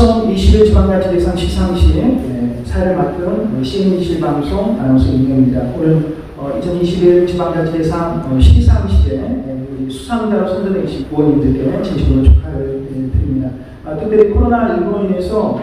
2021 지방자치 대상 시상식 네, 사회를 맡은 CN21 방송 아나운서 임명입니다. 오늘 어, 2021 지방자치 대상 어, 시상식에 네, 우리 수상자로 선정되신 의원님들께 진심으로 축하를 네, 드립니다. 아, 특별히 코로나19로 인해서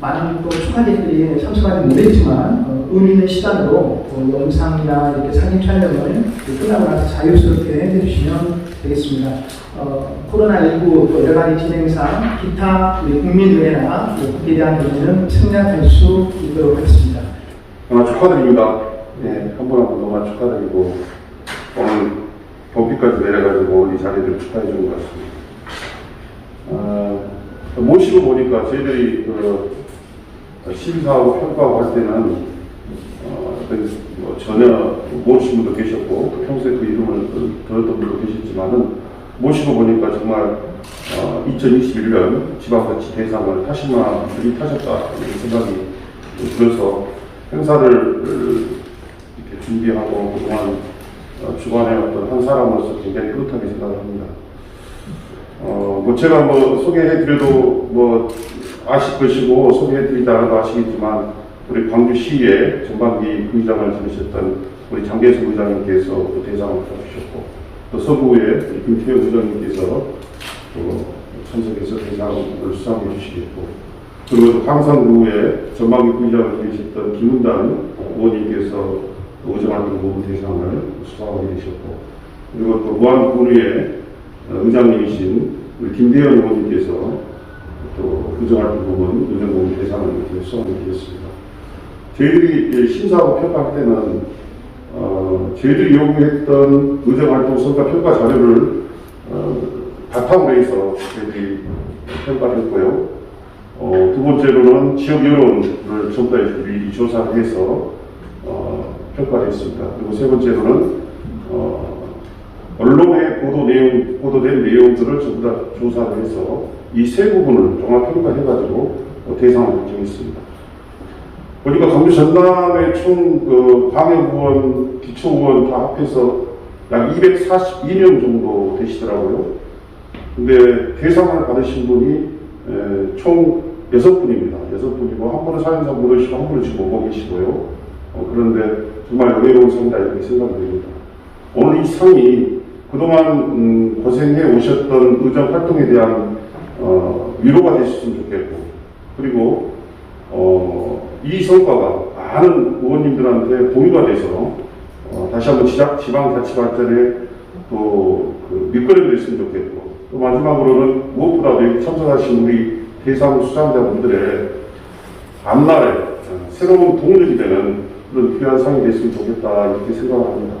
많은 또 축하객들이 참석하지 못했지만 어, 의미 있는 시간으로 어, 영상이나 이렇게 사진 촬영을 끝나고 나서 자유스럽게 해주시면 되겠습니다. 어, 코로나19 또 여러 가지 진행상 기타 우리 국민의회나 또 국회에 대한 의견은 생략할 수 있도록 하겠습니다. 정말 축하드립니다. 네, 한분한분 너무 축하드리고 오늘 도피까지 내려가지고 이 자리를 축하해 주는 것 같습니다. 어, 모시고 보니까 저희들이 그 심사하고 평가하고 할 때는 어, 그뭐 전혀 모르신 분도 계셨고 또 평소에 그 이름을 들었던 분도 계셨지만은 모시고 보니까 정말 어, 2021년 지방자치 대상을 타시마 분들이 타셨다 이런 생각이 들어서 행사를 이렇게 준비하고 그동안 어, 주관해 왔던 한 사람으로서 굉장히 뿌듯하게 생각합니다. 어, 뭐 제가 뭐 소개해 드려도 뭐 아실 것이고 소개해 드리지 않아도 아시겠지만 우리 광주시의 전반기 부의장을 지내셨던 우리 장계수 의장님께서 또 대상을 받으셨고 또 서부의 김태현 의장님께서 또 참석해서 대상을 수상해 주시겠고 그리고 또 강산구의 전반기 부의장을 지내셨던 김은단 의원님께서 의정활동 부분 대상을 수상하게 되셨고 그리고 또 무안군의 의장님이신 우리 김대현 의원님께서 또 의정활동 부분 의정부문 대상을 수상하게 되었습니다. 저희들이 심사하고 평가할 때는 어, 저희들이 요구했던 의정활동 성과 평가 자료를 어, 바탕으로 해서 저희들이 평가를 했고요. 어, 두 번째로는 지역 여론을 전부 다 미리 조사를 해서 어, 평가를 했습니다. 그리고 세 번째로는 어, 언론의 보도 내용, 보도된 내용들을 전부 다 조사를 해서 이 세 부분을 종합 평가해가지고 어, 대상을 결정했습니다. 보니까 광주 전남의 총그 광역의원, 기초의원 다 합해서 약 242명 정도 되시더라고요. 근데 대상을 받으신 분이 에, 총 여섯 분입니다. 여섯 분이고 한 분은 사연상 못 오시고 한 분은 지금 오고 계시고요. 어, 그런데 정말 은혜로운 상이다 이렇게 생각이 됩니다. 오늘 이 상이 그동안 음, 고생해 오셨던 의정 활동에 대한 어, 위로가 되셨으면 좋겠고 그리고 어, 이 성과가 많은 의원님들한테 공유가 돼서 어, 다시 한번 지자, 지방자치 발전에 또 그 밑거름이 됐으면 좋겠고 또 마지막으로는 무엇보다도 참석하신 우리 대상 수상자분들의 앞날에 어, 새로운 동력이 되는 그런 귀한 상이 됐으면 좋겠다 이렇게 생각합니다.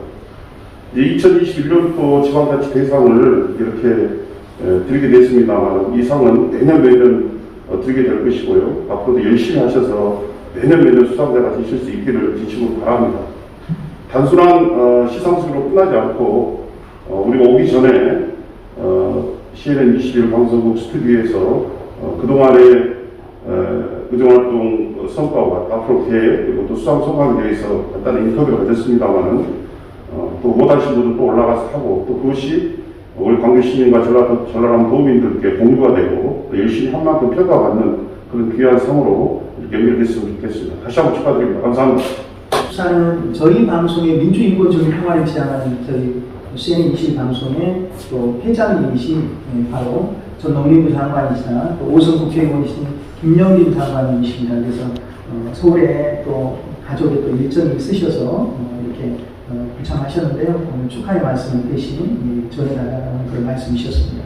이제 2021년도 지방자치 대상을 이렇게 에, 드리게 됐습니다만 이 상은 내년 매년 어, 드리게 될 것이고요. 앞으로도 열심히 하셔서 매년 매년 수상자가 되실 수 있기를 진심으로 바랍니다. 단순한 어, 시상식으로 끝나지 않고 어, 우리가 오기 전에 어, CNN 21 방송국 스튜디오에서 어, 그동안의 어, 의정활동 성과와 앞으로 계획 그리고 또 수상 소감에 대해서 간단한 인터뷰를 가졌습니다만은 어, 또 못하신 분들 또 올라가서 하고 또 그것이 우리 광주 시민과 전라, 전라남 도민들께 공유가 되고 또 열심히 한 만큼 평가받는 그런 귀한 이렇게 연결됐으면 좋겠습니다. 다시 한번 축하드립니다. 감사합니다. 수사는 저희 방송의 민주인권적인 평화를 지향하는 저희 CN20 방송의 또 회장님이신 예, 바로 전 농림부 장관이시나 또 오선 국회의원이신 김영림 장관님이십니다. 그래서 어, 서울에 또 가족의 또 일정이 있으셔서 어, 이렇게 어, 부창하셨는데요. 오늘 축하의 말씀을 대신 예, 전해달라는 그런 말씀이셨습니다.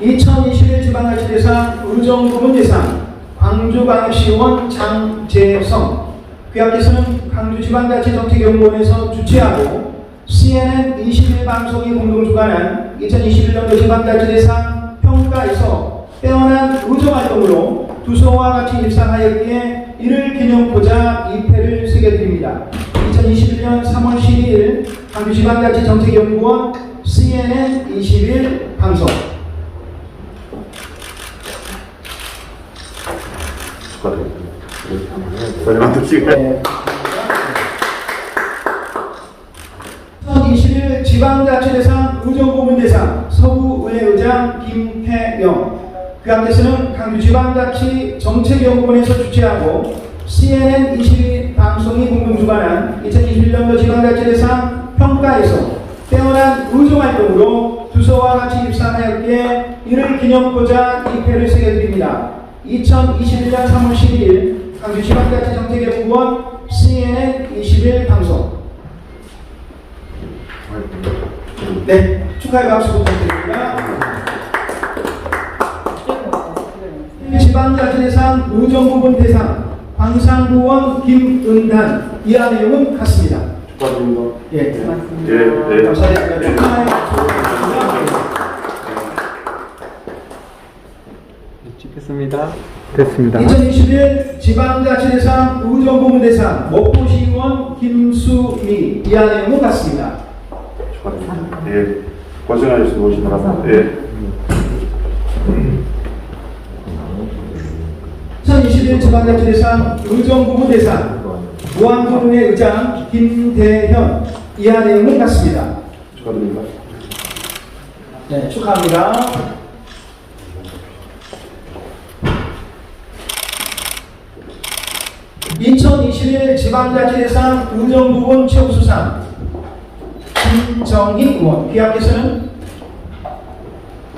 2021 지방자치대상 의정부문대상 광주광역시의원 장재성 그야께서는 광주지방자치정책연구원에서 주최하고 CNN 21 방송이 공동 주관한 2021년도 지방자치대상 평가에서 빼어난 의정활동으로 두소와 같이 입상하였기에 이를 기념코자 이 패를 새겨드립니다. 2021년 3월 12일 광주지방자치정책연구원 CNN 21 방송 축하드립니다. 네. 설명도 시간. 네. 2021 지방자치대상 의정부문대상 서구의회의장 김태영 그한테서는 강주 지방자치 정책연구원에서 주최하고 CNN 22 방송이 공동 주관한 2021년도 지방자치대상 평가에서 뛰어난 의정활동으로 두서와 같이 입상하였기에 이를 기념하고자 이 패를 새겨드립니다. 2021년 3월 12일 강주지방자치 정책연구원 CNN 21 방송 네, 축하의 박수 부탁드립니다. 지방자치대상 의정부분 대상 광산구원 김은단 이하 내용은 같습니다. 축하드립니다. 예, 예, 네. 감사드립니다. 축하의 박수 부탁드립니다. 찍겠습니다. 됐습니다. 2021 지방자치대상 의정부문 대상 목포시의원 김수미 이하 내용은 같습니다. 축하드립니다. 예. 고생하셨습니다. 오시느라. 예. 2021 지방자치대상 의정부부 대상 무안군의 의장 김대현 이하 내용은 같습니다. 축하드립니다. 네, 축하합니다. (2021) 지방자치대상 의정부분 최우수상 김정희 의원 귀하께서는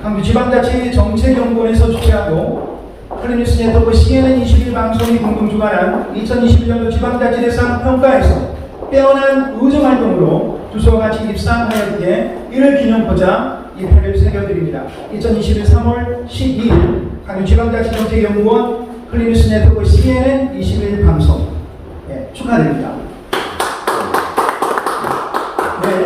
강주 지방자치 정책연구원에서 주최하고 클리니스 네트워크 CNN 21 방송이 공동 주관한 2021년도 지방자치대상 평가에서 빼어난 의정활동으로 두서와 같이 입상하였기에 이를 기념하고자 이 패를 새겨드립니다. 2021 3월 12일 강주지방자치정책연구원 클리니스 네트워크 CNN 21 방송 네, 축하드립니다. 네.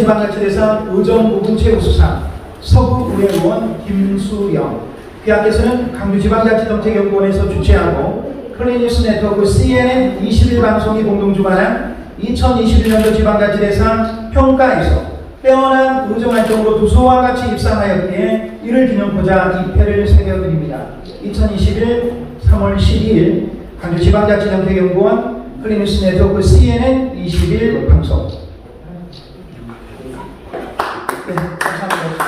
지방자치대상 의정부분 최우수상 서구의회의원 김수영 그하께서는 강주지방자치정책연구원에서 주최하고 클리니스 네트워크 CNN 21 방송이 공동 주관한 2021년도 지방자치대상 평가에서 빼어난 의정활동으로 두소와 같이 입상하였기에 이를 기념하고자 이 패를 새겨드립니다. 2021 3월 12일 강주지방자치정책연구원 클리니스 네트워크 CNN 21 방송 네, 감사합니다.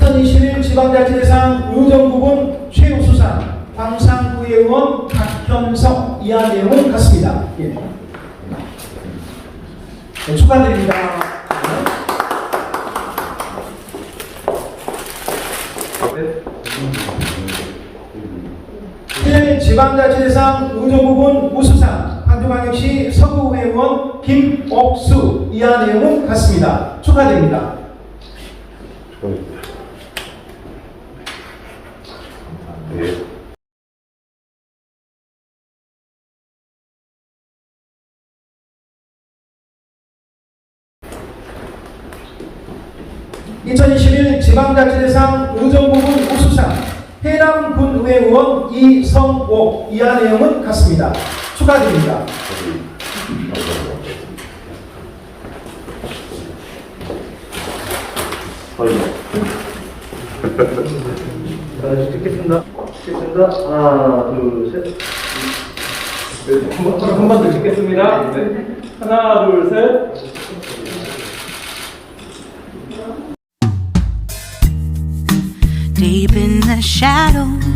2021 지방자치대상 최우수상 박현석 이하 내용은 같습니다. 예. 네, 축하드립니다. 네. 지방자치대상 의정부분 우수상 광주광역시 서구의원 김옥수 이하 내용은 같습니다. 축하드립니다. 축하드립니다. 예. (2021) 지방자치대상 의정부분 우수상 해남군의회 의원 이성옥 이하 내용은 같습니다. 축하드립니다. 자, 찍겠습니다. 찍겠습니다. 하나, 둘, 셋. 네, 한번 더 찍겠습니다. 네. 하나, 둘, 셋. shadows